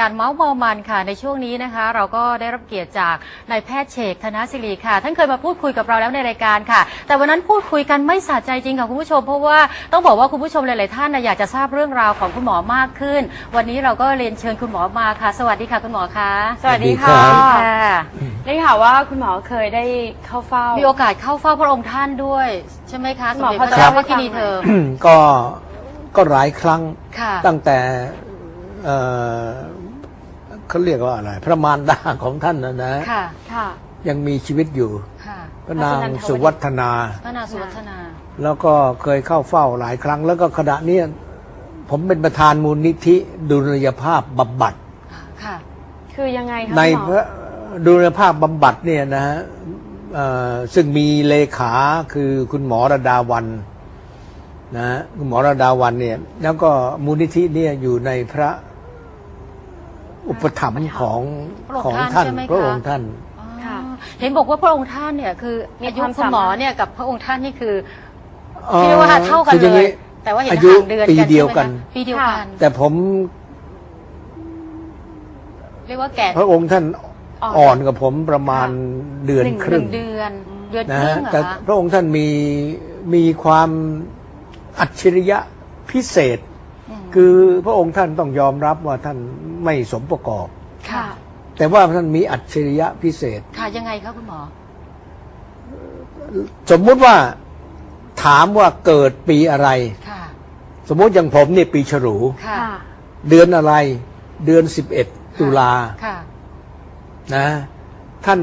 การเมาส์มอมันค่ะในช่วงนี้นะคะ เราก็ได้รับเกียรติจากนายแพทย์เชกธนศิริค่ะ ท่านเคยมาพูดคุยกับเราแล้วในรายการค่ะ แต่วันนั้นพูดคุยกันไม่สะใจจริงค่ะคุณผู้ชม เพราะว่าต้องบอกว่าคุณผู้ชมหลาย ๆ ท่านนะอยากจะทราบเรื่องราวของคุณหมอมากขึ้น วันนี้เราก็เรียนเชิญคุณหมอมาค่ะ สวัสดีค่ะคุณหมอคะสวัสดีสวัค่ะสดีครับค่ะได้ข่าวว่าคุณหมอเคยได้เข้าเฝ้า มีโอกาสเข้าเฝ้าพระองค์ท่านด้วย ใช่ไหมคะสหมมอเด็จพพระระเจ้าเจ้าพระกินีเธอ ก็ก็หลายครั้งค่ะ ตั้งแต่เอ่อ เขาเรียกว่าอะไร พระมารดาของท่านนะนะ ค่ะ ค่ะ ยังมีชีวิตอยู่ ค่ะพระนางพระสุนันทวดีสุวัฒนา พระนางสุวัฒนา แล้วก็เคยเข้าเฝ้าหลายครั้ง แล้วก็ขณะเนี้ยผมเป็นประธานมูลนิธิดุลยภาพบำบัด ค่ะ คือยังไงคะในคุณหมพอระดุลยภาพบำบัดเนี่ยนะฮะเอ่อซึ่งมีเลขาคือคุณหมอระดาวันนะฮะคุณหมอระดาวันเนี่ยแล้วก็มูลนิธิเนี่ยอยู่ในพระ อุปถัมภ์ของพระองค์ของท่านท่านใช่ไหมคะพระองค์ท่านค่ะเห็นบอกว่าพระองค์ท่านเนี่ยคือมีอายุความคุณหมอสามารถเนี่ยกับพระองค์ท่านนี่คือที่เรียกว่าเท่ากันคืออเลงยแต่ว่าเห็นอายุห่างเดือนปีกันเดียวใช่ไหมกันคะปีเดียวกันแต่ผมเรียกว่าแก่พระองค์ท่านอ่อนอ่อนกับผมประมาณเดือนหนึ่งครึ่งหนึ่งเดือนเดือนคนะรึ่ฮะงเหรอแต่คะพระองค์ท่านมีมีความอัจฉริยะพิเศษม คือพระองค์ท่านต้องยอมรับว่าท่านไม่สมประกอบ ค่ะ แต่ว่าท่านมีอัจฉริยะพิเศษ ค่ะยังไงคะคุณหมอ สมมุติว่าถามว่าเกิดปีอะไร ค่ะ สมมุติอย่างผมเนี่ยปีฉลู ค่ะค่ะเดือนอะไร เดือนสิบเอ็ดตุลา ค่ะ นะ ท่าน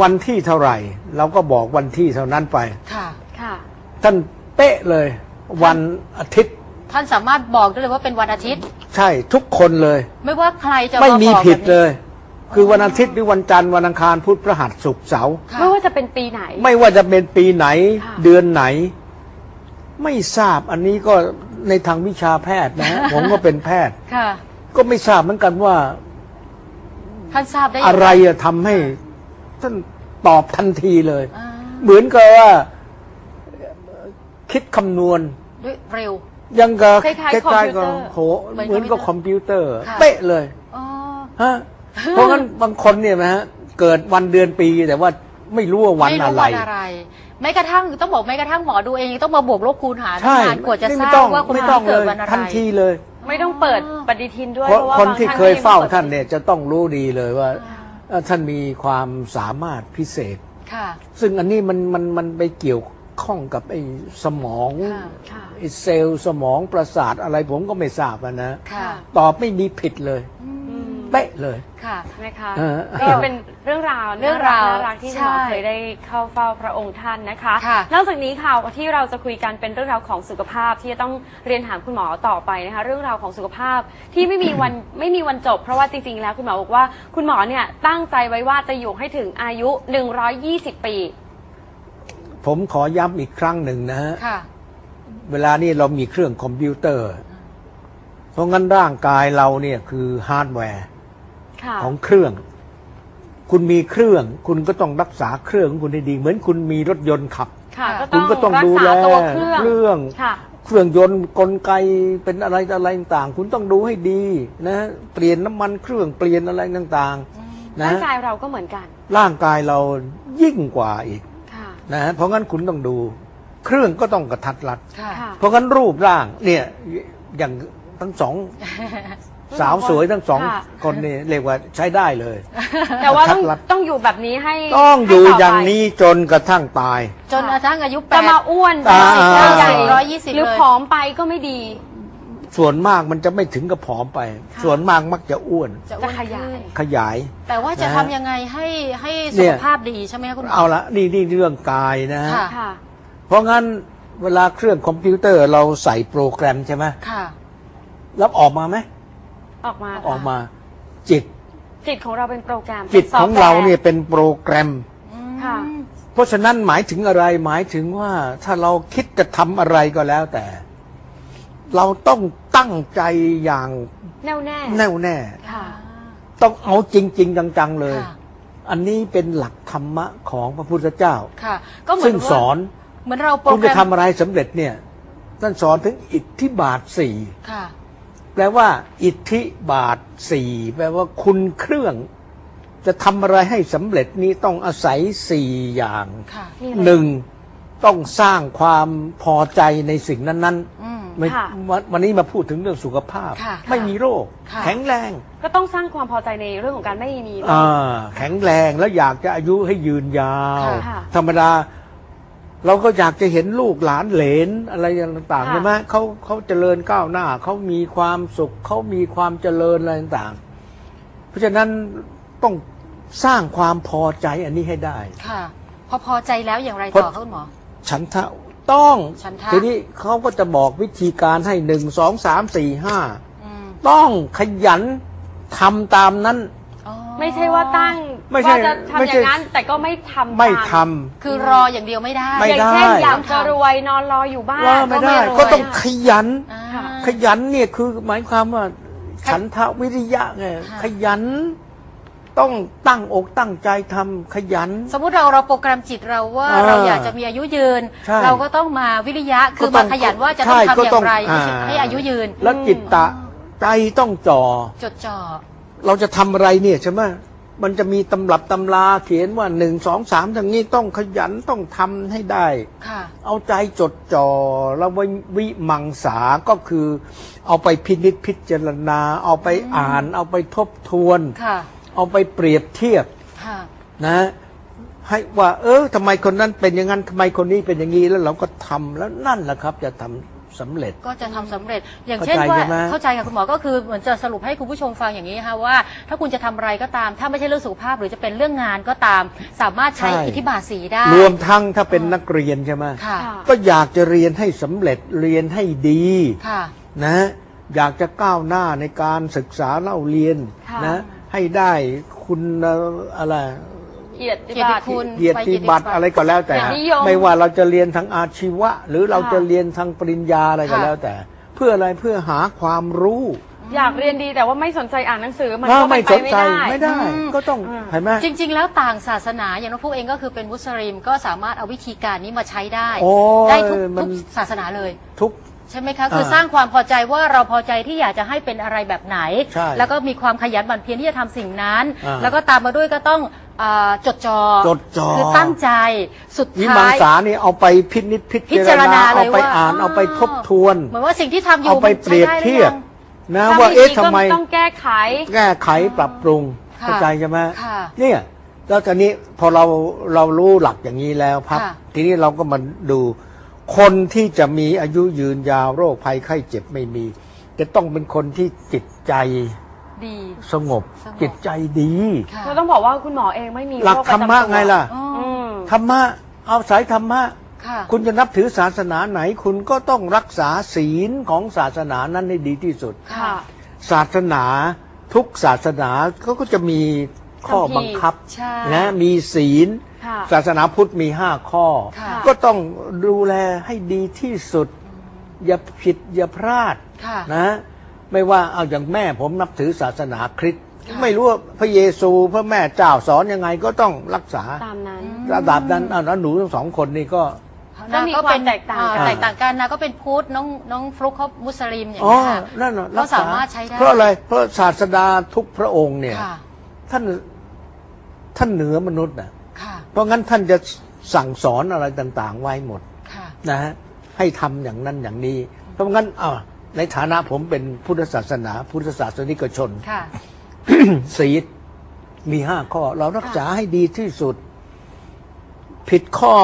วันที่เท่าไหร่ เราก็บอกวันที่เท่านั้นไป ค่ะ ค่ะ ท่านเป๊ะเลย วันอาทิตย์ ท่านสามารถบอกได้เลยว่าเป็นวันอาทิตย์ ใช่ทุกคนเลย ไม่ว่าใครจะไม่ามีบอกผิดแบบนี้เลย คือวันอาทิตย์หรือวันจันทร์วันอังคารพุธพฤหัสศุกร์เสาร์ค่ะไม่ว่าจะเป็นปีไหน ไม่ว่าจะเป็นปีไหนค่ะ เดือนไหน ไม่ทราบอันนี้ก็ในทางวิชาแพทย์นะฮะ ผมก็เป็นแพทย์ ค่ะ ก็ไม่ทราบเหมือนกันว่าท่านทราบได้ยังอะงไรอะทำให้ ท่านตอบทันทีเลย อ่าเหมือนกับว่าคิดคำนวณด้วยเร็ว ยังกับคล้ายๆล้ายๆกับคอมพิวเตอร์โหเหมือนเหมือนกับคอมพิวเตอร์ค่ะ เป๊ะเลยอ๋อ ฮะเพราะงั้นบางคนเนี่ยนะฮะเกิดวันเดือนปีแต่ว่าไม่รู้ว่าวันไม่อะรู้ไรวันอะไรแม้กระทั่งต้องบอกแม้กระทั่งหมอดูเองยังต้องมาบวกลบคูณหารใช่นานกว่าจะทไม่ราต้บองว่าคนไม่ที่ต้องเลเกิดยวันอะไร ทันทีเลย ไม่ต้องเปิดปฏิทินด้วยเพราะเพราะว่าคนบางที่ท่านเคยเฝ้าก็งไม่ปิดท่านเนี่ยจะต้องรู้ดีเลยว่าเอ่อท่านมีความสามารถพิเศษ ค่ะ ซึ่งอันนี้มันมันมันไปเกี่ยวข้องกับไอ้สมอง ค่ะ ค่ะไอ้ เซลล์สมองประสาทอะไรผมก็ไม่ทราบอะนะค่ะตอบไม่มีผิดเลยอืมเป๊ะเลย ค่ะนะคะเออนี่ก็เป็นเรื่องราวเรื่องราวน่รักๆที่คุณหมอใช่เคยได้เข้าเฝ้าพระองค์ท่านนะคะค่ะนอกจากนี้ค่ะที่เราจะคุยกันเป็นเรื่องราวของสุขภาพที่จะต้องเรียนถามคุณหมอต่อไปนะคะ เรื่องราวของสุขภาพที่ไม่มีวัน ไม่มีวันจบ เพราะว่าจริงๆ แล้วคุณหมอบอกว่าคุณหมอเนี่ยตั้งใจไว้ว่าจะอยู่ให้ถึงอายุ 120 ปี ผมขอย้ำอีกครั้งหนึ่งนะฮะ ค่ะ เวลานี้เรามีเครื่องคอมพิวเตอร์ เพราะงั้นร่างกายเราเนี่ยคือฮาร์ดแวร์ค่ะของเครื่อง คุณมีเครื่อง คุณก็ต้องรักษาเครื่องของคุณให้ดี เหมือนคุณมีรถยนต์ขับ ค่ะค่ะก็คุณก็ต้องรักดูษาแลตัวเครื่อง เครื่อง ค่ะ เครื่องยนต์กลไกเป็นอะไรอะไรต่างๆ คุณต้องดูให้ดีนะเปลี่ยนน้ำมันเครื่องเปลี่ยนอะไรต่างๆนะ ร่างกายเราก็เหมือนกันร่างกายเรายิ่งกว่าอีกค่ะ นะเพราะงั้นคุณต้องดู เครื่องก็ต้องกระทัดรัด ค่ะ ค่ะ เพราะงั้นรูปร่างเนี่ยอย่างทั้งสองสาวสวยทั้งสองค่ะ คนนี่เรียกว่าใช้ได้เลย แต่ว่าต้องกระทัดรัด ต้องอยู่แบบนี้ให้ต้องอยู่ให้ต่อย่างไปนี้จนกระทั่งตาย จนกระทั่งอายุแปจะด มาอ้วนอ่า จะมาอ่าใหญ่ร้อยยี่สิบหรือเลย ผอมไปก็ไม่ดี ส่วนมากมันจะไม่ถึงกับผอมไปค่ะส่วนมากมักจะอ้วนจะอ้วนจะขยาย ขึ้นขยาย แต่ว่าจะนะทำฮะยังไงให้ให้เนี่สุขย ภาพดีใช่ไหมคะคุณหมอ เอาละนี่นี่เรื่องกายนะฮะค่ะค่ะ เพราะงั้นเวลาเครื่องคอมพิวเตอร์เราใส่โปรแกรมใช่ไหมค่ะ แล้วออกมาไหมออกมาออกมาจิตจิตของเราเป็นโปรแกรมจิตป็นซขฟองต์แวเราเนี่ยเป็นโปรแกรม ค่ะ เพราะฉะนั้นหมายถึงอะไรหมายถึงว่าถ้าเราคิดจะทำอะไรก็แล้วแต่ เราต้องตั้งใจอย่างแน่วแน่แน่วแน่ ค่ะ ต้องเอาจริง ๆ จัง ๆ เลย ค่ะ อันนี้เป็นหลักธรรมะของพระพุทธเจ้า ค่ะ ก็เหมือซึ่นงว่าสอน เหมือนเราโปรคุณแกรจะมทำอะไรสำเร็จเนี่ยท่านสอนถึงอิทธิบาทสี่ค่ะ แปลว่าอิทธิบาทสี่แปลว่าคุณเครื่อง จะทำอะไรให้สำเร็จนี้ต้องอาศัยสี่อย่าง ค่ะ มีอะไร หนึ่งต้องสร้างความพอใจในสิ่งนั้นอืม ๆไม่ค่ะ วันวันนี้มาพูดถึงเรื่องสุขภาพ ค่ะไม่มีโรค ค่ะ แข็งแรงก็ต้องสร้างความพอใจในเรื่องของการไม่มีโรคอ่าแข็งแรงแล้วอยากจะอายุให้ยืนยาว ค่ะ ธรรมดา เราก็อยากจะเห็นลูกหลานเหลนอะไรต่างๆค่ะใช่ไหมเขาเขาเจริญก้าวหน้าเขามีความสุขเขามีความเจริญอะไรต่างๆ เพราะฉะนั้นต้องสร้างความพอใจอันนี้ให้ได้ค่ะ พอพอใจแล้วอย่างไรเพราะต่อคะคุณหมอ ฉันทะต้องฉันทะทีนี้เขาก็จะบอกวิธีการให้หนึ่งสองสามสี่ห้าอืมต้องขยันทำตามนั้นอ๋อ ไม่ใช่ว่าตั้งไม่ใช่ว่าจะทำไม่อใช่ย่างนั้น แต่ก็ไม่ทำไม่ทตามคือรออย่างเดียวไม่ได้ ไม่ อย่างได้เช่นอยากจะรวยนอนรออยู่บ้านำว่าไม่ได้ ก็ไม่รวย ก็ต้องขยัน อ่าค่ะขยันเนี่ยคือหมายความว่าฉันทะวิริยะไงค่ะ ขยัน ต้องตั้งอกตั้งใจทำขยัน สมมุติเราเราโปรแกรมจิตเราว่าอ่าเราอยากจะมีอายุยืน ใช่เราก็ต้องมาวิริยะคือก็ต้มาองขยันว่าจะใช่ต้องทำอก็ต้ย่างไรอ่า ให้อายุยืนแล้วจิตตะใจต้องจ่อจดจ่อ เราจะทำอะไรเนี่ยใช่ไหมมันจะมีตำรับตำราเขียนว่าหนึ่งสองสามอย่างนี้ต้องขยันต้องทำให้ได้ค่ะเอาใจจดจ่อแล้ววิวิมังสาก็คือ เอาไปพินิจพิจารณา เอาไปอ่าน เอาไปทบทวนค่ะเอาไปเปรียบเทียบค่ะนะให้ว่า เออทำไมคนนั้นเป็นอย่างนั้นทำไมคนนี้เป็นอย่างนี้แล้วเราก็ทำแล้วนั่นแหละครับ จะทำ สำเร็จ ก็จะทำสำเร็จ อย่างเข้าเช่นใจว่าใช่ไหม เข้าใจค่ะคุณหมอก็คือเหมือนจะสรุปให้คุณผู้ชมฟังอย่างนี้ค่ะว่า ถ้าคุณจะทำอะไรก็ตาม ถ้าไม่ใช่เรื่องสุขภาพหรือจะเป็นเรื่องงานก็ตาม สามารถใช้อิทธิบาทสีได้รวมทั้งถ้าเป็นนักเรียนใช่ไหมค่ะค่ะ ก็อยากจะเรียนให้สำเร็จเรียนให้ดีค่ะ นะอยากจะก้าวหน้าในการศึกษาเล่าเรียนค่ะ นะให้ได้คุณอะไร เกียรติเกียรติบัตร คุณเกียรติบัตรอะไรก็แล้วแต่ เกียรตินิยม ไม่ว่าเราจะเรียนทางอาชีวะ หรือเราค่ะจะเรียนทางปริญญาอะไรก็ค่ะแล้วแต่ เพื่ออะไรเพื่อหาความรู้อยากเรียนดีแต่ว่าไม่สนใจอ่านหนังสือมันถ้าก็ไม่ไม่สไปนไม่ใจได้ไม่ได้อืมก็ต้องอืมเห็นไหมจริง ๆ แล้วต่างศาสนาอย่างน้องพวกเองก็คือเป็นมุสลิมก็สามารถเอาวิธีการนี้มาใช้ได้ โอ้ยได้ทุกมันทุกศาสนาเลย ทุกใช่ไหมคะ คืออ่าสร้างความพอใจว่าเราพอใจที่อยากจะให้เป็นอะไรแบบไหน ใช่แล้วก็มีความขยันหมั่นเพียรที่จะทำสิ่งนั้น อ่าแล้วก็ตามมาด้วยก็ต้องอาจดจอจดจ่อ คือตั้งใจสุดวิมัท้างยษานี่เอาไปพินิจพิพิจารณาเลเอายไปว่าอ่านเอาไปทบทวน เหมือนว่าสิ่งที่ทำอยู่เอาไปเปรียบเทียบนะถ้ว่าไม่เอ๊ะดีทำไมก็ต้องแก้ไข แก้ไขปรับปรุงค่ะเข้าใจใช่ไหมค่ะเนี่ยแล้วตอนนี้พอเราเรารู้หลักอย่างนี้แล้วพับค่ะ ทีนี้เราก็มาดู คนที่จะมีอายุยืนยาวโรคภัยไข้เจ็บไม่มี จะต้องเป็นคนที่จิตใจดี สงบ สงบ จิตใจดีค่ะเราต้องบอกว่าคุณหมอเองไม่มีหลักโปธรจำรตัวมะไงล่ะอ๋ออืมธรรมะเอาสายธรรมะ ค่ะ คุณจะนับถือศาสนาไหน คุณก็ต้องรักษาศีลของศาสนานั้นให้ดีที่สุด ค่ะ ศาสนาทุกศาสนาเขาก็จะมีข้อคัมภีร์บังคับใช่ นะมีศีล ค่ะศาสนาพุทธมีห้าข้อ ค่ะ ก็ต้องดูแลให้ดีที่สุด อย่าผิดอย่าพลาด ค่ะ นะไม่ว่าเอาอย่างแม่ผมนับถือศาสนาคริสต์ค่ะ ไม่รู้ว่าพระเยซูพระแม่เจ้าสอนยังไงก็ต้องรักษาตามนั้น ระดับนั้นเอาแล้วหนูทั้งสองคนนี่ก็ ก็มีความแตกต่างกัน อ่แตกต่างกันนะก็เป็นพุทธน้องน้องฟลุกเขามุสลิมอย่างอ๋อนี้ยค่ะ นั่นน่ะก็กษสามารถใช้ได้ เพราะอะไร เพราะศาสดาทุกพระองค์เนี่ย ค่ะ ท่านท่านเหนือมนุษย์นะค่ะ เพราะงั้นท่านจะสั่งสอนอะไรต่างๆ ไว้หมดค่ะนะฮะให้ทำอย่างนั้นอย่างนี้ เพราะงั้นอ่าในฐานะผมเป็นพุทธศาสนา พุทธศาสนิกชนค่ะศีลมีห้าข้อ เรารักษาให้ดีที่สุด ผิดข้อ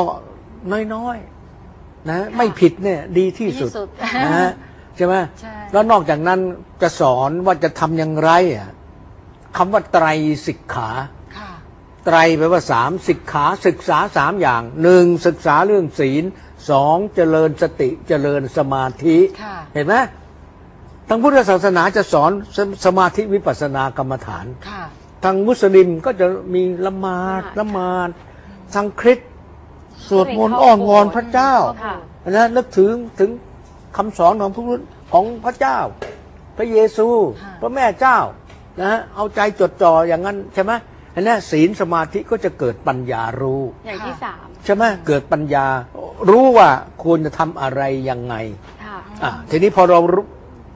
น้อยๆนะ ไม่ผิดเนี่ย ดีที่สุดดีที่สุดนะฮะใช่ไหมใช่แล้วนอกจากนั้นจะสอนว่าจะทำอย่างไรอะคำว่าไตรสิกขาค่ะ ไตรแปลว่าสามสิกขาศึกษาสามอย่างหนึ่งศึกษาเรื่องศีลสองเจริญสติเจริญสมาธิค่ะเห็นไหมทางพุทธศาสนาจะสอนสสมาธิวิปัสสนากรรมฐานค่ะทางมุสลิมก็จะมีละหมาดค่ะละหมาดทางคริสต์สวดมนต์เข้าอ้อนวอนโบสถ์พระเจ้าค่ะนะนึกถึงถึงคำสอนของพระพุทธของพระเจ้า พระเยซูค่ะพระแม่เจ้านะฮะเอาใจจดจ่ออย่างนั้นใช่ไหม อันนี้ศีลสมาธิก็จะเกิดปัญญารู้ อย่างที่สามใช่ไหมเกิดปัญญารู้ว่าควรจะทำอะไรยังไงค่ะอะทีนี้พอเรารู้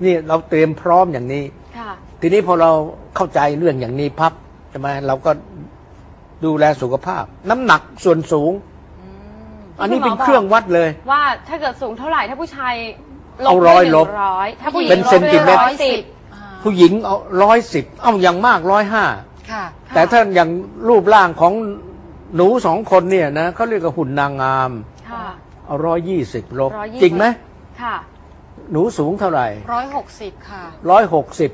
นี่เราเตรียมพร้อมอย่างนี้ ค่ะ ทีนี้พอเราเข้าใจเรื่องอย่างนี้พับใช่ไหมเราก็ดูแลสุขภาพ น้ำหนักส่วนสูง อันนี้เป็นเครื่องวัดเลย ว่าถ้าเกิดสูงเท่าไหร่ถ้าผู้ชายเอาร้อยลบหนึ่งร้อยถ้าผู้หญิงเป็นเซนติเมตรร้อยสิบอ่าผู้หญิงเอาร้อยสิบเอาอย่างมากร้อยห้า ค่ะแต่ถ้าอย่างรูปร่างของหนูสองคนเนี่ยนะเขาเรียกว่าหุ่นนางงามค่ะเอาร้อยยี่สิบลบ 120 จริงไหมค่ะหนูสูงเท่าไหร่ร้อยหกสิบค่ะ ร้อยหกสิบ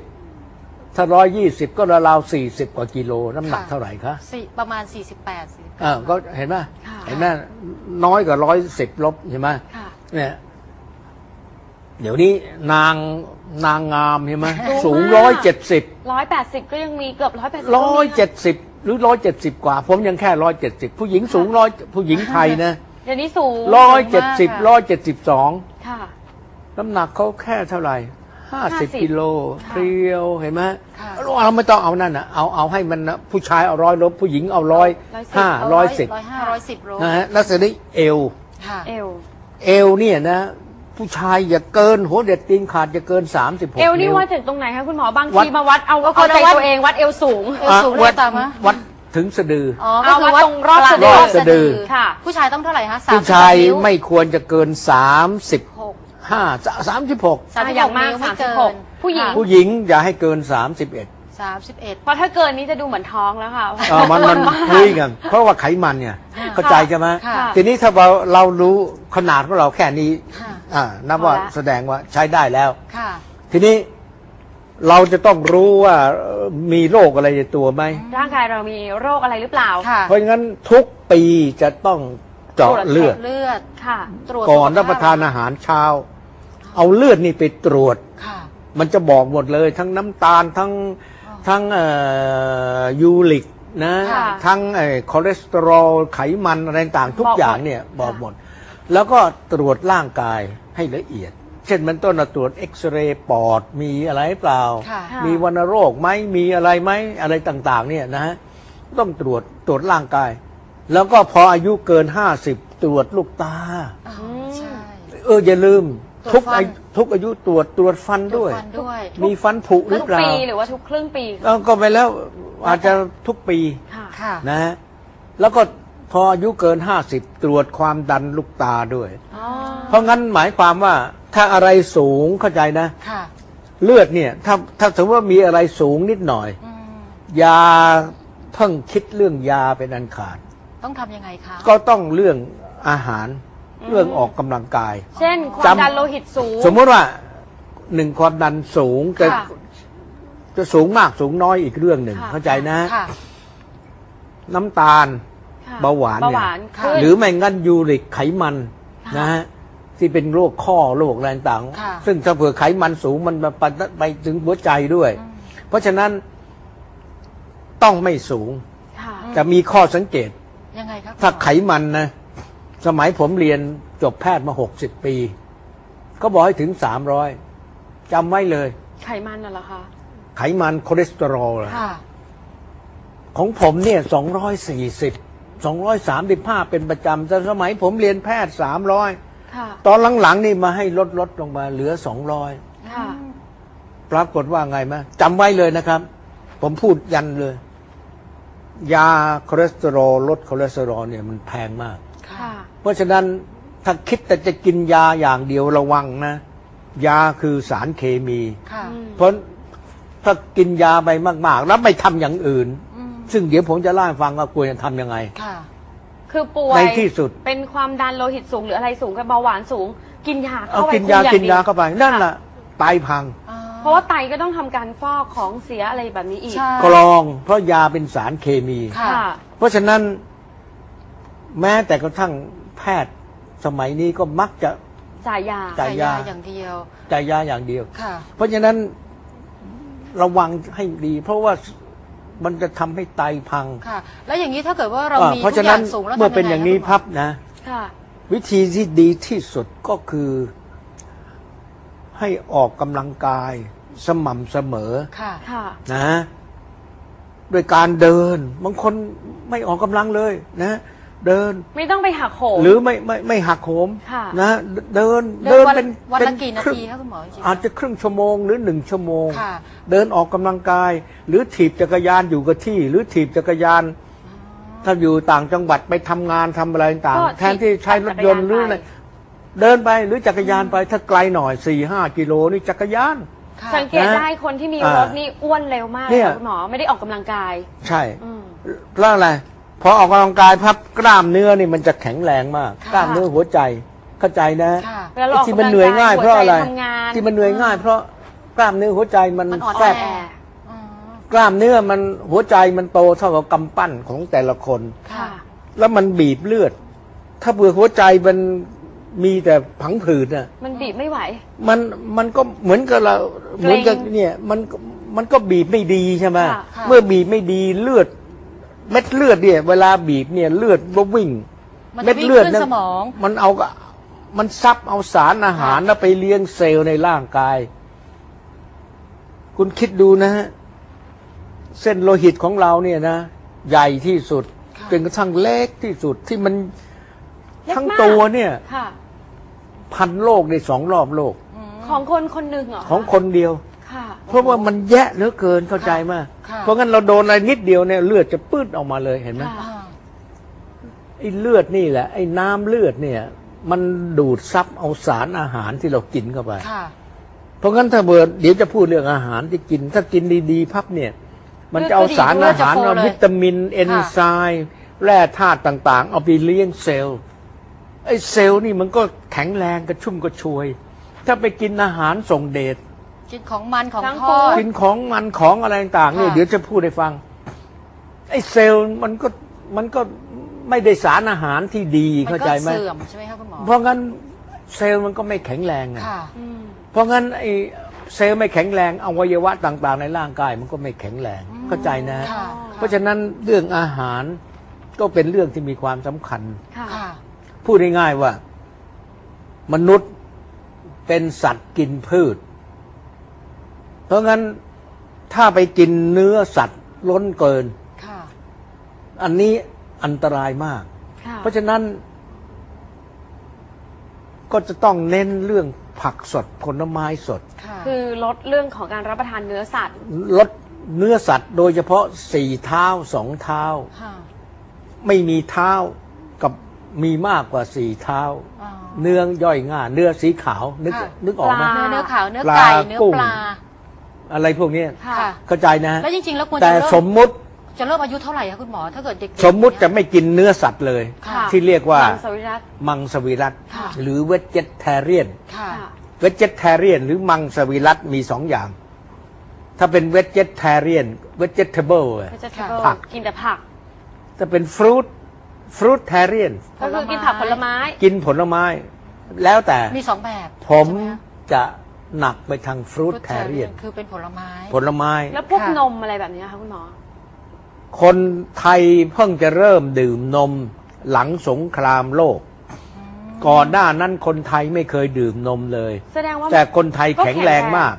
ถ้าร้อยยี่สิบก็ราวๆสี่สิบกว่ากิโลน้ำหนักค่ะ เท่าไหร่คะสี่ประมาณสี่สิบแปดสิอ่าก็เห็นไหมค่ะ เห็นไหมน้อยกว่าร้อยสิบลบใช่ไหมค่ะ เนี่ย เดี๋ยวนี้นางนางงามใช่ไหมสูสูงงมากร้อยเจ็ดสิบร้อยแปดสิบก็ยังมีเกือบร้อยแปดสิบร้อยเจ็ดสิบหรือร้อยเจ็ดสิบกว่า ผมยังแค่ร้อยเจ็ดสิบผู้หญิงสูงร้อยผู้หญิงไทยนะเดี๋ยวนี้สูงร้อยเจ็ดสิบร้อยเจ็ดสิบสองค่ะ น้ำหนักเขาแค่เท่าไหร่ห้าสิบ50กิโลค่ะเรียวเห็นไหมค่ะเราไม่ต้องเอานั่นนะเอาเอาให้มันนะผู้ชายเอาร้อยลบผู้หญิงเอาร้อยร้อยสิบห้าร้อยสิบร้อยห้าร้อยสิบโลนะฮะแล้วเสร็จนี้เอวค่ะเอวเอวเนี่ยนะ ผู้ชายอย่าเกิน หัวเด็ดตีนขาดอย่าเกินสามสิบหกเอวนี่นิ้ววัดจากตรงไหนคะคุณหมอบางวัทีด มาวัดเอาก็เอาใจวัดตัวเองวัดเอวสูง เอวสูงวัได้ตามะวัดถึงสะดือ อ๋อก็คือเอาวัดวัดตรงรอบสะดือ รอบสะดือ ค่ะ ผู้ชายต้องเท่าไหร่คะสามผู้สิบชายนิ้วไม่ควรจะเกินสามสิบหกห้าสามสิบหกสามสิบอหย่ากงมากนิ้วไม่เกิ36นผู้หญิง ผู้หญิงอย่าให้เกินสามสิบเอ็ดสามสิบเอ็ดเพราะถ้าเกินนี้จะดูเหมือนท้องแล้วค่ะ เออมันมันคุยกันเพราะว่าไขมันเนี่ยค่ะเข้าใจใช่ไหมค่ะ ทีนี้ถ้าเราเรารู้ขนาดของเราแค่นี้ ค่ะ อ่านับว่าพอละ แสดงว่าใช้ได้แล้ว ค่ะ ทีนี้เราจะต้องรู้ว่าเอ่อมีโรคอะไรในตัวไหม ร่างกายเรามีโรคอะไรหรือเปล่าค่ะเพราะงั้นทุกปีจะต้องเจาะเลือดเลือด ค่ะ ตรวจก่อนสุขภพรับประทานอาหารเช้า เอาเลือดนี่ไปตรวจ ค่ะ มันจะบอกหมดเลย ทั้งน้ำตาลทั้งทั้งเอ่อยูริกนะ ค่ะทั้งเอ่อคอเลสเตอรอลไขมันอะไรต่างๆทุกบอกหมดอย่างเนี่ยบอกหมด แล้วก็ตรวจร่างกาย ให้ละเอียด เช่นมันต้นน่ะตรวจเอ็กซเรย์ปอดมีอะไรหรือเปล่าค่ะค่ะ มีวัณโรคไหมมีอะไรไหมอะไรต่างๆ เนี่ยนะฮะต้องตรวจตรวจร่างกาย แล้วก็พออายุเกินห้าสิบตรวจลูกตา อ๋อใช่ เอออย่าลืม ตรวจทุกฟัน อายุทุกอายุตรวจตรวจฟันตรวด้จวย ฟันด้วยมีฟันผุหรือทุกเปล่าปีหรือว่าทุกครึ่งปี เออก็ไปแล้วอาจจะทุกปีค่ะ ค่ะ นะฮะแล้วก็ พออายุเกินห้าสิบตรวจความดันลูกตาด้วย อ๋อเพราะงั้นหมายความว่าถ้าอะไรสูงเข้าใจนะ ค่ะเลือดเนี่ยถ้าถ้าสมมติว่ามีอะไรสูงนิดหน่อย อืมยาเพิ่งคิดเรื่องยาเป็นอันขาด ต้องทำยังไงคะ ก็ต้องเรื่องอาหารเรื่องออกกำลังกาย เช่น ความจำ ดันโลหิตสูง สมมติว่าหนึ่งความดันสูงจะค่ะ จะสูงมากสูงน้อยอีกเรื่องหนึ่ง ค่ะเข้าใจนะ ค่ะ น้ำตาลค่ะ เบาหวานเบาเนี่หยวานขึ้น หรือไม่งั้นยูริกไขมันค่ะนะฮะที่เป็นโรคข้อโรคอะไรต่างค่ะ ซึ่งถ้าเผื่อไขมันสูงมันไปไปถึงหัวใจด้วยเพราะฉะนั้นต้องไม่สูง ค่ะจะมีข้อสังเกต ยังไงครับถ้าไขมันนะ สมัยผมเรียนจบแพทย์มาหกสิบปีก็บอกให้ถึงสามร้อยจำไว้เลย ไขมันน่ะเหรอคะไขมันคอเลสเตอรอลอะค่ะ ของผมเนี่ยสองร้อยสี่สิบ สองร้อยสามสิบห้าเป็นประจำแต่สมัยผมเรียนแพทย์สามร้อยค่ะตอนหลังๆนี่มาให้ลดลดลงมาเหลือสองร้อยค่ะปรากฏว่าไงไหมจำไว้เลยนะครับ ผมพูดยันเลย ยาคอเลสเตอรอลลดคอเลสเตอรอลเนี่ยมันแพงมาก ค่ะ เพราะฉะนั้นถ้าคิดแต่จะกินยาอย่างเดียวระวังนะ ยาคือสารเคมี ค่ะอืมเพราะถ้ากินยาไปมาก ๆ แล้วไม่ทำอย่างอื่นอืม ซึ่งเดี๋ยวผมจะเล่าให้ฟังว่าควรจะทำยังไง ค่ะ คือป่วยในที่สุด เป็นความดันโลหิตสูงหรืออะไรสูงกับเบาหวานสูง กินยาเอาเข้าไปกินยาคุมองกินยาดีวเข้าไปนั่นแหละไตพังอ่าเพราะว่าไตก็ต้องทำการฟอกของเสียอะไรแบบนี้อีก ใช่ กรอง เพราะยาเป็นสารเคมี ค่ะค่ะเพราะฉะนั้นแม้แต่กระทั่งแพทย์สมัยนี้ก็มักจะ จ่ายยาจ่ายจ่าย ยา อย่างเดียวจ่ายยาอย่างเดียว ค่ะ เพราะฉะนั้นระวังให้ดี เพราะว่า มันจะทำให้ไตพังค่ะ แล้วอย่างนี้ถ้าเกิดว่าเราอ่ามีเพราะทุฉะกอนั้ย่านงสูงแล้วเมื่อทำเป็นไงอย่างนี้คะพับนะ ค่ะ วิธีที่ดีที่สุดก็คือ ให้ออกกำลังกายสม่ำเสมอ ค่ะ ค่ะ นะด้วยการเดิน บางคนไม่ออกกำลังเลยนะ เดิน ไม่ต้องไปหักโหม หรือไม่ไม่ไม่หักโหมค่ะ นะเดินเดินวันเป็นวันเป็ละกี่นาครึ่ง ทีคะคุณหมอจริงๆ อาจจะครึ่งชั่วโมงหรือหนึ่งชั่วโมง ค่ะ เดินออกกำลังกาย หรือถีบจักรยานอยู่กับที่ หรือถีบจักรยาน ถ้าอยู่ต่างจังหวัดไปทำงานทำอะไรต่างก็ๆแทนที่ใช้รถยนต์หรืออะไรจักรยานไปเดินไปหรือจักรยานไปถ้าไกลหน่อยสี่ห้ากิโลนี่จักรยาน ค่ะสังเกตนะได้คนที่มีอ่ารรถนี่อ้วนเร็วมากเนี่เลยยค่ะคุณหมอไม่ได้ออกกำลังกาย ใช่ อืมเพราะอะไร พอออกกำลังกายพับกล้ามเนื้อนี่มันจะแข็งแรงมาก ค่ะกล้ามเนื้อหัวใจเข้าใจนะค่ะเวลาเราออกที่กำมันลังเหนื่อยง่ายกายเพราะอะไรหัวใจทำงาน ที่มันเหนื่อยง่าย เพราะกล้ามเนื้อหัวใจมันมันอ่อนแฟบแอแอกล้ามเนื้อมันหัวใจมันโตเท่ากับกำปั้นของแต่ละคน ค่ะ แล้วมันบีบเลือด ถ้าเบื่อหัวใจมันมีแต่ผังผืดน่ะ มันบีบไม่ไหว มันมันก็เหมือนกับเราเกร็งเหมือนกับเนี่ยมันมันก็บีบไม่ดีใช่ไหมค่ะค่ะ เมื่อบีบไม่ดีเลือด เม็ดเลือดเนี่ย เวลาบีบเนี่ยเลือดก็วิ่ง มันจะเม็ดวิ่งเลือดขึ้นเนี่ยสมอง มันเอาก็มันซับเอาสารอาหารแล้วไปเลี้ยงเซลล์ในร่างกาย คุณคิดดูนะฮะเส้นโลหิตของเราเนี่ยนะ ใหญ่ที่สุดค่ะจนกระทั่งเล็กที่สุดที่มันเล็กทั้งมากตัวเนี่ยค่ะพันโลกในสองรอบโลก ของคนคนหนึ่งเหรอ ของคนเดียว ค่ะ เพราะว่ามันแยะเหลือเกินเข้าใจมากค่ะ เพราะงั้นเราโดนอะไรนิดเดียวเนี่ยเลือดจะปื้ดออกมาเลยเห็นไหมค่ะอ่าไอ้เลือดนี่แหละ ไอ้น้ำเลือดเนี่ย มันดูดซับเอาสารอาหารที่เรากินเข้าไป ค่ะ เพราะงั้นถ้าเบิร์ดเดี๋ยวจะพูดเรื่องอาหารที่กิน ถ้ากินดีๆพับเนี่ย มันจะเอาสารอาหารเลือดจะโฟเลยวิตามินเอนไซม์แร่ธาตุต่างๆ เอาไปเลี้ยงเซลล์ไอ้เซลล์นี่มันก็แข็งแรงกระชุ่มกระชวย ถ้าไปกินอาหารส่งเดช กินของมันของทั้งทอด กินของมันของอะไรต่างๆเนี่ยค่ะ เดี๋ยวจะพูดให้ฟัง ไอ้เซลล์มันก็มันก็ไม่ได้สารอาหารที่ดีมันเข้าก็ใจไหมเสื่อมใช่ไหมคะคุณหมอเพราะงั้นเซลล์มันก็ไม่แข็งแรงอะค่ะ อืม เพราะงั้นไอ้เซลล์ไม่แข็งแรงอวัยวะต่างๆ ในร่างกายมันก็ไม่แข็งแรงเข้าใจนะ ค่ะเพราะฉะนั้นเรื่องอาหารก็เป็นเรื่องที่มีความสำคัญ ค่ะ ค่ะ พูดง่ายๆว่า มนุษย์เป็นสัตว์กินพืชเพ ราะงั้นถ้าไปกินเนื้อสัตว์ล้นเกิน ค่ะ อันนี้อันตรายมาก ค่ะ เพราะฉะนั้น ก็จะต้องเน้นเรื่องผักสดผลไม้สด ค่ะ คือลดเรื่องของการรับประทานเนื้อสัตว์ ลดเนื้อสัตว์ โดยเฉพาะสี่เท้าสองเท้า ค่ะ ไม่มีเท้ากับมีมากกว่าสี่เท้า อ๋อ เนื้อย่อยง่ายเนื้อสีขาวนึกค่ะ นึกออกไหม ปลา เนื้อเนื้อขาว เนื้อปลาไก่เนื้อกุ้ง ปลา อะไรพวกเนี้ยค่ะค่ะ เข้าใจนะ แล้วจริงๆ แล้วควรแต่จะเริ่สมมมุติจะเริ่มอายุเท่าไหร่คะคุณหมอ ถ้าเกิดเด็กๆสมมุติจะเนี่ยไม่กินเนื้อสัตว์เลย ค่ะ ที่เรียกว่า มังสวิรัต มังสวิรัตค่ะ หรือเวจเจเทเรียน ค่ะค่ะเวจเจเทเรียน หรือมังสวิรัตมีสองอย่าง ถ้าเป็นเวจเจเทเรียนเวจเจเทเบิล ก็จะค่ะผัก กินแต่ผักถ้าเป็นฟรุตฟรุตเทเรียน ก็คือกินผักผลไม้ กินผลไม้ แล้วแต่มีสองแบบผมใช่ไหคะ จะ หนักไปทางฟรุต Fruit เทเรียนคือเป็นผลไม้ ผลไม้ แล้วพวกค่ะนมอะไรแบบนี้ค่ะคุณหมอ คนไทยเพิ่งจะเริ่มดื่มนมหลังสงครามโลก ก่อนหน้านั้นคนไทยไม่เคยดื่มนมเลย แสดงว่าแต่คนไทยก็แข็งแรงแข็งแรงมาก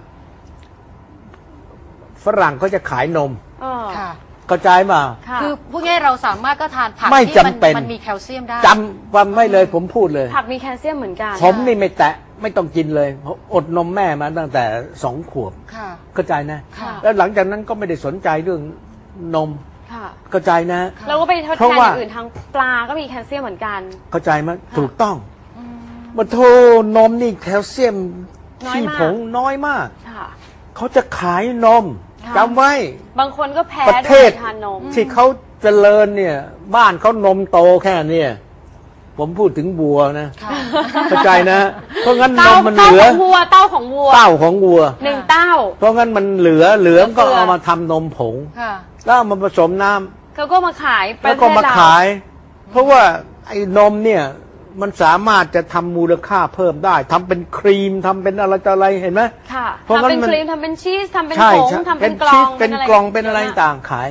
ฝรั่งเขาจะขายนมเออค่ะเข้าใจมาค่ะคือพูดง่ายๆเราสามารถก็ทานผักไม่ที่จำเป็นมันมีแคลเซียมได้จำวันไม่เลยผมพูดเลย ผักมีแคลเซียมเหมือนกัน ผมนี่ไม่แตะ ไม่ต้องกินเลยเพราะอดนมแม่มาตั้งแต่สองขวบค่ะ เข้าใจนะ ค่ะ แล้วหลังจากนั้นก็ไม่ได้สนใจเรื่องนมค่ะ เข้าใจนะ เราก็ไปทดเพแทราะนอว่า ย่างอื่นทางปลาก็มีแคลเซียมเหมือนกัน เข้าใจไหมค่ะถูกต้องมาโทนมนี่แคลเซียมน้อยที่มากผงน้อยมาก ค่ะ เขาจะขายนมค่ะ จำไว้ บางคนก็แพ้ประเทด้วยศ ทานนม ที่เขาเจริญเนี่ย บ้านเขานมโตแค่เนี่ย ผมพูดถึงบัวนะค่ะเข้าใจนะ เพราะงั้นนเต้ามมันเหเต้าลือของวัวเต้าของวัวเต้าของวัว หนึ่งเต้า เพราะงั้นมันเหลือเหลือก็เหลือ เอามาทำนมผง ค่ะ แล้วเอามาผสมน้ำเขาก็มาขายประแล้วเทก็ศมาเราขาย เพราะว่าไอ้นมเนี่ยมันสามารถจะทำมูลค่าเพิ่มได้ทำเป็นครีมทำเป็นอะไรต่ออะไรเห็นไหม ค่ะเพราะงั้ทำนเป็นมัน ครีมทำเป็นชีสทำเป็นใช่ผงใช่ทำเป็นกลชีอสงเป็นกลองเป็นอะไรต่างขาย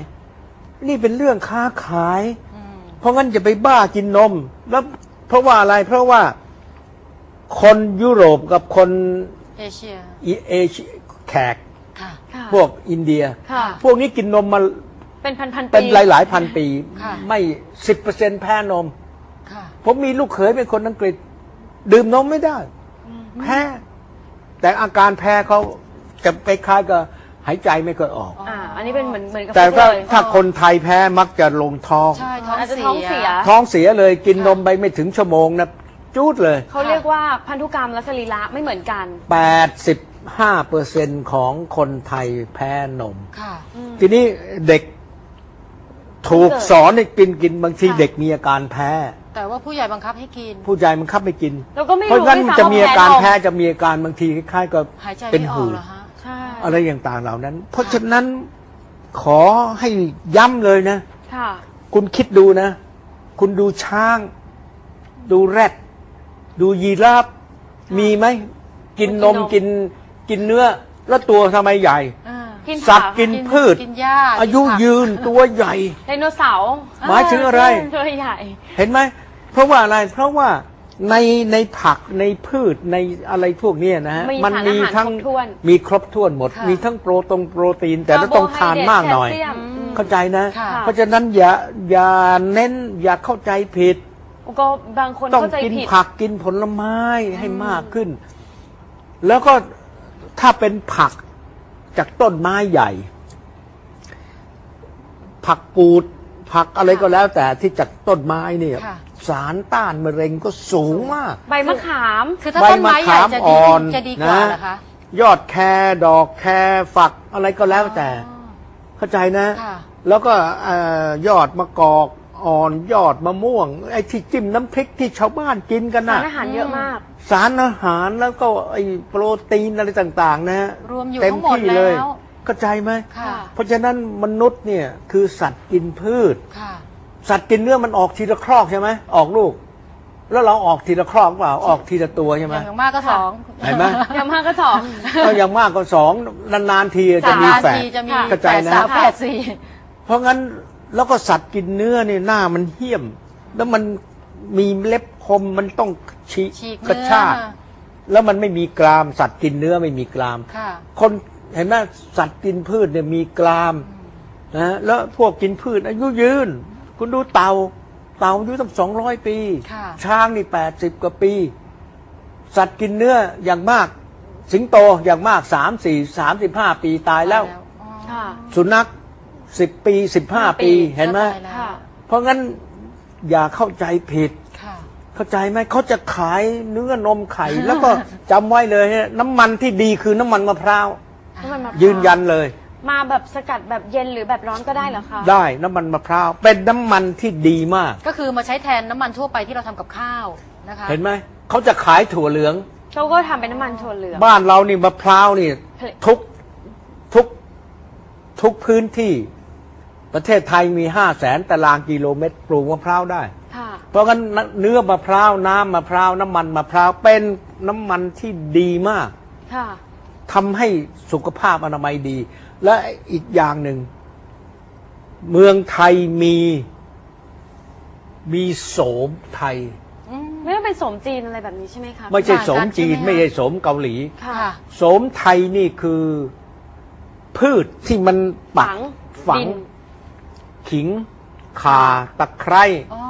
นี่เป็นเรื่องค้าขาย เพราะงั้นอย่าไปบ้ากินนม แล้วเพราะว่าอะไร เพราะว่าคนยุโรปกับคนเอเชียอีเอเชียแขก ค่ะ ค่ะพวกอินเดีย ค่ะ พวกนี้กินนมมาเป็นพันพันๆปี เป็นหลาย ๆ พันปี ค่ะ ไม่สิบเปอร์เซ็นต์แพ้นมผมมีลูกเขยเป็นคนอังกฤษ ดื่มนมไม่ได้แพ้ แต่อาการแพ้เขาจะไปคล้ายกับ หายใจไม่ค่อยออก อ่าอันนี้เป็นเหมือนเหมือนกับแต่ฟุกถ้าเลยถ้าคนไทยแพ้มักจะลงท้อง ใช่ท้องอาจจะเสีท้องเสียยท้องเสียเลยกินนมไปไม่ถึงชั่วโมงนะจูดเลย เขาเรียกว่าพันธุกรรมและสรีระไม่เหมือนกัน 85เปอร์เซ็นของคนไทยแพ้นม ค่ะ ทีนี้เด็กถูกเกิดสอนให้กินกินบางทีค่ะ เด็กมีอาการแพ้ แต่ว่าผู้ใหญ่บังคับให้กิน ผู้ใหญ่มันคับไม่กินเราก็ไม่เพราะรู้งั้นด้วยมันซ้ำจะมีอาการว่แพ้จะมีอาการบางทีคล้ายๆกับหายใจเป็นไม่ออหูกเหรอฮะ ใช่อะไรต่างๆเหล่านั้น เพราะฉะนั้นขอให้ย้ำเลยนะ ค่ะ คุณคิดดูนะ คุณดูช้าง ดูแรด ดูยีราฟมีไหม กินนมกิกินนนกินเนื้อ แล้วตัวทำไมใหญ่ อ่ากินสัผัตกว์กินกินพืช กินหญ้าอายุกินผักยืนตัวใหญ่ ไดโนเสาร์หมายถึงอะไร ตัวใหญ่ เห็นไหม เพราะว่าอะไร เพราะว่า ในในผักในพืชในอะไรพวกเนี้ยนะฮะมีมัสารมีอาหารทั้งครบถ้วนมีครบถ้วนหมด ค่ะ มีทั้งโปรตรงโปรตีน แต่เราต้องทานมากหน่อย คร์โบไฮเดรตแคลเซียมอืม เข้าใจนะ ค่ะ เพราะฉะนั้นอย่าอย่าเน้นอย่าเข้าใจผิด ก็บางคนต้องเข้าใจกินผิด ผักกินผลไม้ให้มากขึ้น แล้วก็ถ้าเป็นผักจากต้นไม้ใหญ่ ผักกูด ผักอะไรก็แล้วแต่ที่จากต้นไม้เนี่ยค่ะ สารต้านมะเร็งก็สูงมาก ใบมะขาม คือถ้าต้นไม้ใหญ่จะใบมะขามอ่ดีอนจะดีกว่านะ เหรอคะยอดแครดอกแครฝักอะไรก็แล้วแต่ เข้าใจนะ ค่ะ แล้วก็เอ่อยอดมะกอกอ่อนยอดมะม่วงไอ้ที่จิ้มน้ำพริกที่ชาวบ้านกินกันสานะรอาหารเยอะมาก สารอาหารแล้วก็ไอ้โปรตีนอะไรต่าง ๆ นะฮะรวมอยู่เต็มทั้งหมดที่เลยแล้ว เข้าใจไหม ค่ะเพราะฉะนั้นมนุษย์เนี่ยคือสัตว์กินพืช ค่ะ สัตว์กินเนื้อมันออกทีละครอกใช่ไหมออกลูก แล้วเราออกทีละครอกเปล่าออกทีละตัวใช่ไหม อย่างมากก็สองเห็นไหม อย่างมากก็สองก็อย่างมากก็สองนานๆทีจะมีสามแฝนาดทีจะมีเข้าใจแปดนะสามแปดสี่เพราะงั้นแล้วก็สัตว์กินเนื้อเนี่ยหน้ามันเหี้ยม แล้วมันมีเล็บคมมันต้องฉีฉีกกระเนื้อชากแล้วมันไม่มีกราม สัตว์กินเนื้อไม่มีกราม ค่ะ คน เห็นไหมสัตว์กินพืชเนี่ยมีกรามนะแล้วพวกกินพืชอายุยืน คุณดูเต่า เต่าอายุตั้งสองร้อยปีค่ะช้างนี่แปดสิบกว่าปี สัตว์กินเนื้ออย่างมาก สิงโตอย่างมากสามสี่สามสิบห้าปีตายแล้วอ๋อค่ะสุนัขสิบปีสิบห้าปีปีเห็นไหมเข้าใจแล้วค่ะเพราะงั้นอย่าเข้าใจผิดค่ะเข้าใจไหมเขาจะขายเนื้อนมไข่ แล้วก็จำไว้เลยฮะน้ำมันที่ดีคือน้ำมันมะพร้าว น้ำมันมะพร้าวยืนยันเลย มาแบบสกัดแบบเย็นหรือแบบร้อนก็ได้เหรอคะ ได้น้ำมันมะพร้าวเป็นน้ำมันที่ดีมาก ก็คือมาใช้แทนน้ำมันทั่วไปที่เราทำกับข้าวนะคะเห็นไหมเขาจะขายถั่วเหลือง เขาก็ทำเป็นน้ำมันถั่วเหลือง บ้านเรานี่มะพร้าวนี่ ผลิต ทุกทุกทุกพื้นที่ ประเทศไทยมีห้าแสนตารางกิโลเมตรปลูกมะพร้าวได้ ค่ะ เพราะงั้นเนื้อมะพร้าวน้ำมะพร้าวน้ำมันมะพร้าวเป็นน้ำมันที่ดีมาก ค่ะ ทำให้สุขภาพอนามัยดี และอีกอย่างหนึ่ง เมืองไทยมีมีโสมไทย ไม่ต้องเป็นสมจีนอะไรแบบนี้ใช่ไหมคะไม่ใช่โสมจีนต่างกันใช่ไหมไม่ใช่โสมเกาหลีค่ะค่ะ โสมไทยนี่คือ พืชที่มันปักฝัง ฝังดินขิง ข่าตะไคร้อ๋อ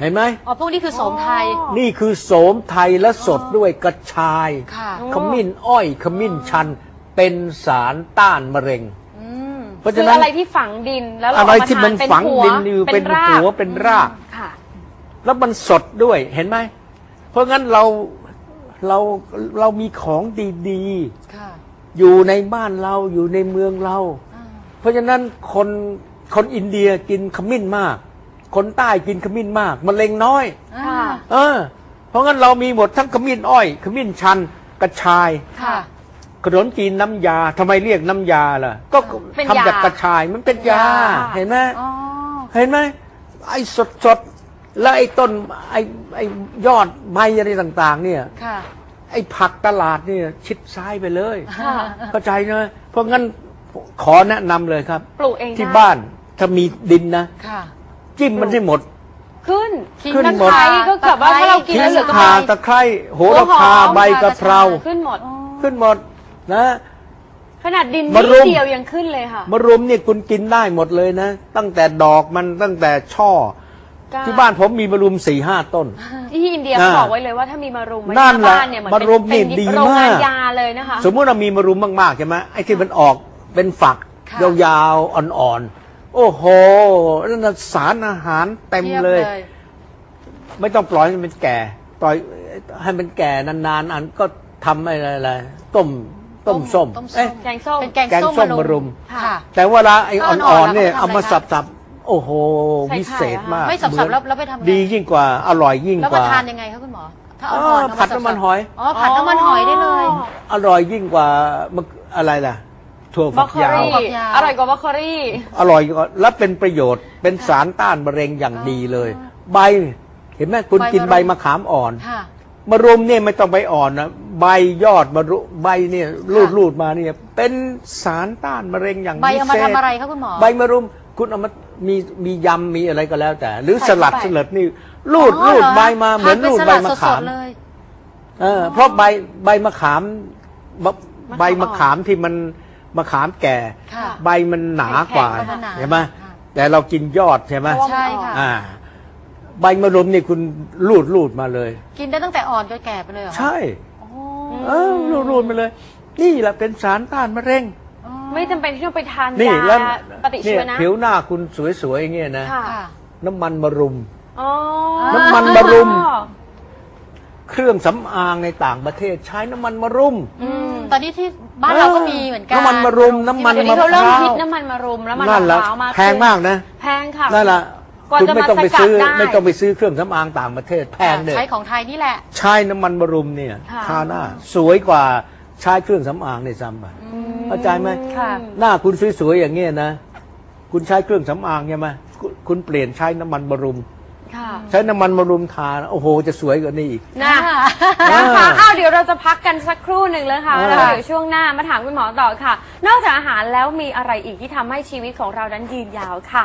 เห็นไหม อ๋อพวกนี้คือโสมไทยอ๋อนี่คือโสมไทยและสดด้วยกระชาย ค่ะอ๋อขมิ้นอ้อยขมิ้นชัน เป็นสารต้านมะเร็ง อืมเพราะคืฉะอนั้นอะไรที่ฝังดินแล้วเราอะไรเาาที่มันทาเป็ฝังหัวดินอยู่เป็นหัวเป็นราก ค่ะ แล้วมันสดด้วยเห็นไหม เพราะงั้นเราเราเรามีของดีค่ะๆ อยู่ในบ้านเราอยู่ในเมืองเรา อ่าเพราะฉะนั้นคนคนอินเดียกินขมิ้นมาก คนใต้กินขมิ้นมากมะเร็งน้อย ค่ะ เออ เพราะงั้นเรามีหมดทั้งขมิ้นอ้อย ขมิ้นชันกระชาย ค่ะ ขนมจีนน้ำยาทำไมเรียกน้ำยาล่ะ ก็เป็นทำจากยากระชายมันเป็นยายา เห็นไหมอ๋อ เห็นไหมไอ้สดสดๆแล้วไอ้ต้นไอ้ไอ้ยอดใบอะไรต่าง ๆ เนี่ย ค่ะ ไอ้ผักตลาดเนี่ยชิดซ้ายไปเลย ค่ะ เข้าใจนะ เพราะงั้นขอแนะนำเลยครับ ปลูกเองที่ได้บ้านถ้ามีดินนะ ค่ะ จิ้มมันให้หมด ขึ้นขิงขึ้นตะหมด ไคร้ก็แบบว่าถ้าเรากินขิแล้วงเหลือกำข่าไรตะไคร้โหระพาหัวหอมใบกะเพราขึ้นหมด ขึ้นหมดนะ ขนาดดินมะรุนิมดเดียวยังขึ้นเลยค่ะมะรุมเนี่ยคุณกินได้หมดเลยนะ ตั้งแต่ดอกมันตั้งแต่ช่อ กล้าที่บ้านผมมีมะรุมสี่ห้าต้น ที่อินเดียอ่าเขาบอกไว้เลยว่าถ้ามีมารุมไว้หนั่น้านแหละบ้านเนี่ยเหมือนมารุมเป็นนี่ดีโรงงานมากยาเลยนะคะ สมมติเรามีมะรุมมากๆใช่ไหมไอ้ที่มันออกเป็นฝักค่ะ ยาวๆอ่อนๆ โอ้โหนั่นนะสารอาหารเต็มทีบเลย ไม่ต้องปล่อยให้มันแก่ ปล่อยให้มันแก่นานๆ อันก็ทำอะไรอะไรต้มต้มส้มต้มส้เอ๊ะมแกงส้มเป็นแกงแกงส้ส้มมมะรุม ค่ะ แต่เวลาไอ้อ่อนๆอ่อนๆเนี่ยแล้วก็เอามาทำอะไรคะสับๆ โอ้โหใส่ไข่วิเศษมากไม่สับๆเหอนแล้วแล้วไปทำไงดียิ่งกว่าอร่อยยิ่งแล้วกมาว่าทานยังไงคะคุณหมอถ้าอ๋เอาออ่อนๆผัดเาาน้ำมันหอยอ๋อผัดน้ำมันหอยได้เลย อร่อยยิ่งกว่ามันอะไรล่ะ ถั่วบรฝัอกกโคยาว ลี่ฝักยาว อร่อยกว่าบรอกโคลี่อร่อยกว่าและเป็นประโยชน์เป็นสารต้านมะเร็งอย่างดีเลย ใบเห็นไหมคุณใบกินมะรุมใบมะขามอ่อนค่ะ มะรุมเนี่ยไม่ต้องใบอ่อนนะใบยอดมะรุใบเนี่ยรูดรูดมาเนี่ยเป็นสารต้านมะเร็งอย่างใบเอามาพิศษทำอะไรคะคุณหมอ ใบมะรุมคุณเอามามีมียำมีอะไรก็แล้วแต่ หรือใส่สลัดเข้าไป สลัดนี่รูดอ๋อรูดเหรอใบมาเหมือนทป็รูดสใบลัมะสขามดๆเลย เออเพราะใบใบมะขามบมะขามใบมะขามที่มัน มะขามแก่ ค่ะ ใบมันหนากว่าแข็งๆมันหนาใช่ไหมค่ะแต่เรากินยอดใช่ไหมเพราะว่า ใช่ค่ะอ่า ใบมะรุมนี่คุณรูดรูดมาเลย กินได้ตั้งแต่อ่อนจนแก่ไปเลยเหรอคะใช่ โอ้เออรูดรูดมาเลย นี่แหละเป็นสารต้านมะเร็ง ไม่จำเป็นที่ต้องไปทานนี่ยาแล้วปฏิชีวนะ เนี่ยผิวหน้าคุณสวยๆอย่างเงี้ยนะ ค่ะ ค่ะ น้ำมันมะรุม อ๋อน้ำมันมะรุมเครื่องสำอางในต่างประเทศใช้น้ำมันมะรุม อืม ตอนนี้ที่ บ้านเราก็มีเหมือนกันน้ำมันมะรุมน้ำมันเดี๋ยวมะนี้เขาพเริ่มร้าวคิดน้ำมันมะรุมแล้วมันนั่นแหละมะพร้าวมากแพงมากนะแพงค่ะนั่นแหละกว่าคุณจะไม่มาต้องไปสกัดซื้อได้ไม่ต้องไปซื้อเครื่องสำอางต่างประเทศแพงเลยใช้ของไทยนี่แหละ ใช้น้ำมันมะรุมเนี่ยค่ะ ทาหน้า สวยกว่าใช้เครื่องสำอางในซ้ำไปเข้าใจไหมค่ะ หน้าคุณสวยๆอย่างเงี้ยนะ คุณใช้เครื่องสำอางใช่ไหมคุณคุณเปลี่ยนใช้น้ำมันมะรุมค่ะ ใช้น้ำมันมะรุมทาโอ้โห จะสวยกว่านี้อีก นะอ่านะคะอ้าวเดี๋ยวเราจะพักกันสักครู่หนึ่งเลยค่ะอ่า แล้วเดี๋ยวช่วงหน้ามาถามคุณหมอต่อค่ะ นอกจากอาหารแล้วมีอะไรอีกที่ทำให้ชีวิตของเรานั้นยืนยาวค่ะ